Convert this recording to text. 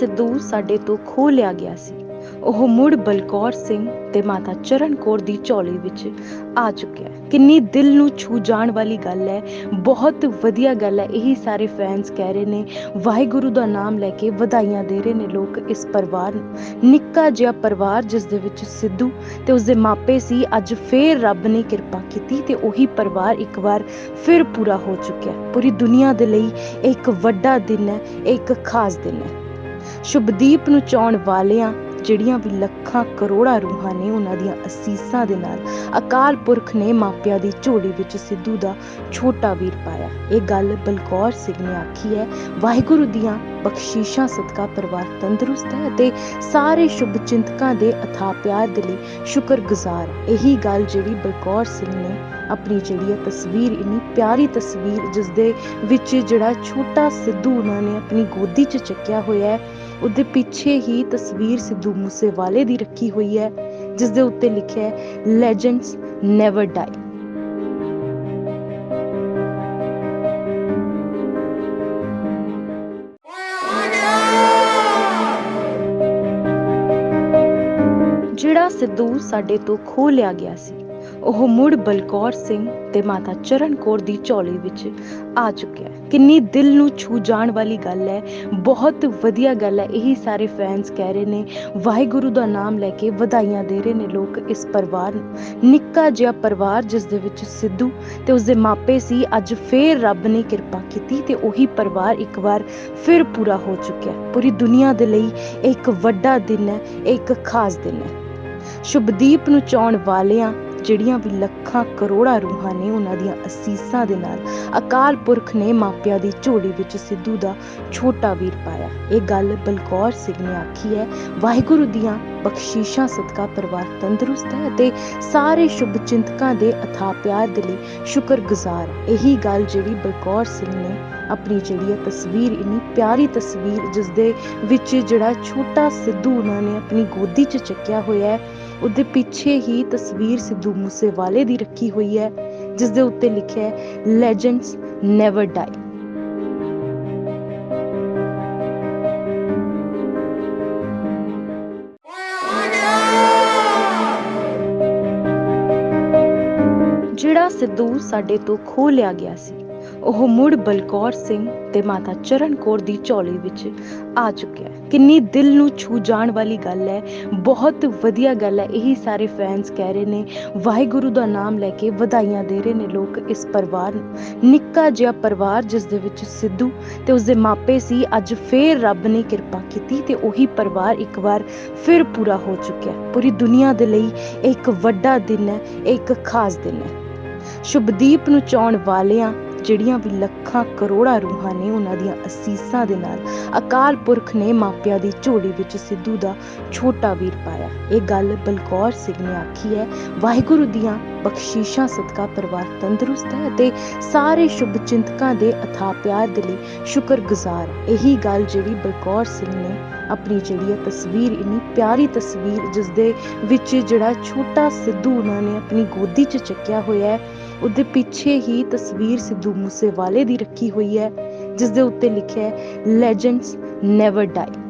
ਸਿੱਧੂ ਸਾਡੇ ਤੋਂ ਖੋਹ ਲਿਆ ਗਿਆ ਸੀ। ਉਹ ਮੁੜ ਬਲਕੌਰ ਸਿੰਘ ਤੇ ਮਾਤਾ ਚਰਨ ਕੌਰ ਦੀ ਝੋਲੀ ਵਿੱਚ ਆ ਚੁੱਕਿਆ ਹੈ। ਕਿੰਨੀ ਦਿਲ ਨੂੰ ਛੂ ਜਾਣ ਵਾਲੀ ਗੱਲ ਹੈ। ਬਹੁਤ ਵਧੀਆ ਗੱਲ ਹੈ। ਇਹੀ ਸਾਰੇ ਫੈਨਸ ਕਹਿ ਰਹੇ ਨੇ, ਵਾਹਿਗੁਰੂ ਦਾ ਨਾਮ ਲੈ ਕੇ ਵਧਾਈਆਂ ਦੇ ਰਹੇ ਨੇ ਲੋਕ ਇਸ ਪਰਿਵਾਰ ਨੂੰ। ਨਿੱਕਾ ਜਿਹਾ ਪਰਿਵਾਰ ਜਿਸ ਦੇ ਵਿੱਚ ਸਿੱਧੂ ਤੇ ਉਸਦੇ ਮਾਪੇ ਸੀ, ਅੱਜ ਫੇਰ ਰੱਬ ਨੇ ਕਿਰਪਾ ਕੀਤੀ ਤੇ ਉਹੀ ਪਰਿਵਾਰ ਇੱਕ ਵਾਰ ਫਿਰ ਪੂਰਾ ਹੋ ਚੁੱਕਿਆ ਪੂਰੀ ਦੁਨੀਆ ਦੇ ਲਈ ਇਹ ਇੱਕ ਵੱਡਾ ਦਿਨ ਹੈ, ਇਹ ਇੱਕ ਖਾਸ ਦਿਨ ਹੈ। ਸ਼ੁਭਦੀਪ ਨੂੰ ਚਾਉਣ ਵਾਲਿਆਂ ਜਿਹੜੀਆਂ ਵੀ ਲੱਖਾਂ ਕਰੋੜਾਂ ਰੂਹਾਂ ਨੇ ਉਹਨਾਂ ਦੀਆਂ ਅਸੀਸਾਂ ਦੇ ਨਾਲ ਅਕਾਲ ਪੁਰਖ ਨੇ ਮਾਪਿਆਂ ਦੀ ਝੋਲੀ ਵਿੱਚ ਸਿੱਧੂ ਦਾ ਛੋਟਾ ਵੀਰ ਪਾਇਆ। ਇਹ ਗੱਲ ਬਲਕੌਰ ਸਿੰਘ ਨੇ ਆਖੀ ਹੈ। ਵਾਹਿਗੁਰੂ ਦੀਆਂ ਬਖਸ਼ੀਸ਼ਾਂ ਸਦਕਾ ਪਰਿਵਾਰ ਤੰਦਰੁਸਤ ਹੈ ਅਤੇ ਸਾਰੇ ਸ਼ੁਭ ਚਿੰਤਕਾਂ ਦੇ ਅਥਾ ਪਿਆਰ ਦੇ ਲਈ ਸ਼ੁਕਰਗੁਜ਼ਾਰ ਇਹੀ ਗੱਲ ਜਿਹੜੀ ਬਲਕੌਰ ਸਿੰਘ ਨੇ ਆਪਣੀ ਜਿਹੜੀ ਹੈ ਤਸਵੀਰ, ਇੰਨੀ ਪਿਆਰੀ ਤਸਵੀਰ ਜਿਸ ਦੇ ਵਿੱਚ ਜਿਹੜਾ ਛੋਟਾ ਸਿੱਧੂ ਉਹਨਾਂ ਨੇ ਆਪਣੀ ਗੋਦੀ 'ਚ ਚੱਕਿਆ ਹੋਇਆ ਹੈ, ਉਹਦੇ ਪਿੱਛੇ ਹੀ ਤਸਵੀਰ ਸਿੱਧੂ ਮੂਸੇਵਾਲੇ ਦੀ ਰੱਖੀ ਹੋਈ ਹੈ ਜਿਸ ਦੇ ਉੱਤੇ ਲਿਖਿਆ ਹੈ ਲੈਜੈਂਡਸ ਨੈਵਰ ਡਾਈ ਜਿਹੜਾ ਸਿੱਧੂ ਸਾਡੇ ਤੋਂ ਖੋਹ ਲਿਆ ਗਿਆ ਸੀ ਉਹ ਮੁੜ ਬਲਕੌਰ ਸਿੰਘ ਤੇ ਮਾਤਾ ਚਰਨ ਕੌਰ ਦੀ ਝੋਲੀ ਵਿੱਚ ਆ ਚੁੱਕਿਆ ਹੈ। ਕਿੰਨੀ ਦਿਲ ਨੂੰ ਛੂ ਜਾਣ ਵਾਲੀ ਗੱਲ ਹੈ। ਬਹੁਤ ਵਧੀਆ ਗੱਲ ਹੈ। ਇਹੀ ਸਾਰੇ ਫੈਨਸ ਕਹਿ ਰਹੇ ਨੇ, ਵਾਹਿਗੁਰੂ ਦਾ ਨਾਮ ਲੈ ਕੇ ਵਧਾਈਆਂ ਦੇ ਰਹੇ ਨੇ ਲੋਕ ਇਸ ਪਰਿਵਾਰ ਨੂੰ। ਨਿੱਕਾ ਜਿਹਾ ਪਰਿਵਾਰ ਜਿਸ ਦੇ ਵਿੱਚ ਸਿੱਧੂ ਤੇ ਉਸਦੇ ਮਾਪੇ ਸੀ, ਅੱਜ ਫੇਰ ਰੱਬ ਨੇ ਕਿਰਪਾ ਕੀਤੀ ਤੇ ਉਹੀ ਪਰਿਵਾਰ ਇੱਕ ਵਾਰ ਫਿਰ ਪੂਰਾ ਹੋ ਚੁੱਕਿਆ ਪੂਰੀ ਦੁਨੀਆ ਦੇ ਲਈ ਇੱਕ ਵੱਡਾ ਦਿਨ ਹੈ ਇੱਕ ਖਾਸ ਦਿਨ ਹੈ। ਸ਼ੁਭਦੀਪ ਨੂੰ ਚਾਉਣ ਵਾਲਿਆਂ ਜਿਹੜੀਆਂ ਵੀ ਲੱਖਾਂ ਕਰੋੜਾਂ ਰੂਹਾਂ ਨੇ ਉਹਨਾਂ ਦੀਆਂ ਅਸੀਸਾਂ ਦੇ ਨਾਲ ਅਕਾਲ ਪੁਰਖ ਨੇ ਮਾਪਿਆਂ ਦੀ ਝੋਲੀ ਵਿੱਚ ਸਿੱਧੂ ਦਾ ਛੋਟਾ ਵੀਰ ਪਾਇਆ। ਇਹ ਗੱਲ ਬਲਕੌਰ ਸਿੰਘ ਨੇ ਆਖੀ ਹੈ। ਵਾਹਿਗੁਰੂ ਦੀਆਂ ਬਖਸ਼ੀਸ਼ਾਂ ਸਦਕਾ ਪਰਿਵਾਰ ਤੰਦਰੁਸਤ ਹੈ ਅਤੇ ਸਾਰੇ ਸ਼ੁਭ ਚਿੰਤਕਾਂ ਦੇ ਅਥਾ ਪਿਆਰ ਦੇ ਲਈ ਸ਼ੁਕਰਗੁਜ਼ਾਰ ਇਹੀ ਗੱਲ ਜਿਹੜੀ ਬਲਕੌਰ ਸਿੰਘ ਨੇ ਆਪਣੀ ਜਿਹੜੀ ਹੈ ਤਸਵੀਰ, ਇੰਨੀ ਪਿਆਰੀ ਤਸਵੀਰ ਜਿਸ ਦੇ ਵਿੱਚ ਜਿਹੜਾ ਛੋਟਾ ਸਿੱਧੂ ਉਹਨਾਂ ਨੇ ਆਪਣੀ ਗੋਦੀ 'ਚ ਚੱਕਿਆ ਹੋਇਆ ਹੈ, ਉਹਦੇ ਪਿੱਛੇ ਹੀ ਤਸਵੀਰ ਸਿੱਧੂ ਮੂਸੇਵਾਲੇ ਦੀ ਰੱਖੀ ਹੋਈ ਹੈ ਜਿਸ ਦੇ ਉੱਤੇ ਲਿਖਿਆ ਹੈ ਲੈਜੈਂਡਸ ਨੈਵਰ ਡਾਈ ਜਿਹੜਾ ਸਿੱਧੂ ਸਾਡੇ ਤੋਂ ਖੋਹ ਲਿਆ ਗਿਆ ਸੀ ਉਹ ਮੁੜ ਬਲਕੌਰ ਸਿੰਘ ਤੇ ਮਾਤਾ ਚਰਨ ਕੌਰ ਦੀ ਝੋਲੀ ਵਿੱਚ ਆ ਚੁੱਕਿਆ ਹੈ। ਕਿੰਨੀ ਦਿਲ ਨੂੰ ਛੂ ਜਾਣ ਵਾਲੀ ਗੱਲ ਹੈ। ਬਹੁਤ ਵਧੀਆ ਗੱਲ ਹੈ। ਇਹੀ ਸਾਰੇ ਫੈਨਸ ਕਹਿ ਰਹੇ ਨੇ, ਵਾਹਿਗੁਰੂ ਦਾ ਨਾਮ ਲੈ ਕੇ ਵਧਾਈਆਂ ਦੇ ਰਹੇ ਨੇ ਲੋਕ ਇਸ ਪਰਿਵਾਰ ਨੂੰ। ਨਿੱਕਾ ਜਿਹਾ ਪਰਿਵਾਰ ਜਿਸ ਦੇ ਵਿੱਚ ਸਿੱਧੂ ਤੇ ਉਸਦੇ ਮਾਪੇ ਸੀ, ਅੱਜ ਫੇਰ ਰੱਬ ਨੇ ਕਿਰਪਾ ਕੀਤੀ ਤੇ ਉਹੀ ਪਰਿਵਾਰ ਇੱਕ ਵਾਰ ਫਿਰ ਪੂਰਾ ਹੋ ਚੁੱਕਿਆ ਪੂਰੀ ਦੁਨੀਆ ਦੇ ਲਈ ਇੱਕ ਵੱਡਾ ਦਿਨ ਹੈ ਇੱਕ ਖਾਸ ਦਿਨ ਹੈ। ਸ਼ੁਭਦੀਪ ਨੂੰ ਚਾਉਣ ਵਾਲਿਆਂ ਜਿਹੜੀਆਂ ਵੀ ਲੱਖਾਂ ਕਰੋੜਾਂ ਰੂਹਾਂ ਨੇ ਉਹਨਾਂ ਦੀਆਂ ਅਸੀਸਾਂ ਦੇ ਨਾਲ ਅਕਾਲ ਪੁਰਖ ਨੇ ਮਾਪਿਆਂ ਦੀ ਝੋਲੀ ਵਿੱਚ ਸਿੱਧੂ ਦਾ ਛੋਟਾ ਵੀਰ ਪਾਇਆ। ਇਹ ਗੱਲ ਬਲਕੌਰ ਸਿੰਘ ਨੇ ਆਖੀ ਹੈ। ਵਾਹਿਗੁਰੂ ਦੀਆਂ ਬਖਸ਼ੀਸ਼ਾਂ ਸਦਕਾ ਪਰਿਵਾਰ ਤੰਦਰੁਸਤ ਹੈ ਅਤੇ ਸਾਰੇ ਸ਼ੁਭ ਚਿੰਤਕਾਂ ਦੇ ਅਥਾ ਪਿਆਰ ਦੇ ਲਈ ਸ਼ੁਕਰਗੁਜ਼ਾਰ ਇਹੀ ਗੱਲ ਜਿਹੜੀ ਬਲਕੌਰ ਸਿੰਘ ਨੇ ਆਪਣੀ ਜਿਹੜੀ ਹੈ ਤਸਵੀਰ, ਇੰਨੀ ਪਿਆਰੀ ਤਸਵੀਰ ਜਿਸ ਦੇ ਵਿੱਚ ਜਿਹੜਾ ਛੋਟਾ ਸਿੱਧੂ ਉਹਨਾਂ ਨੇ ਆਪਣੀ ਗੋਦੀ 'ਚ ਚੱਕਿਆ ਹੋਇਆ ਹੈ ਉਹਦੇ ਪਿੱਛੇ ਹੀ ਤਸਵੀਰ ਸਿੱਧੂ ਮੂਸੇਵਾਲੇ ਦੀ ਰੱਖੀ ਹੋਈ ਹੈ ਜਿਸ ਦੇ ਉੱਤੇ ਲਿਖਿਆ ਹੈ ਲੈਜੈਂਡਸ ਨੈਵਰ ਡਾਈ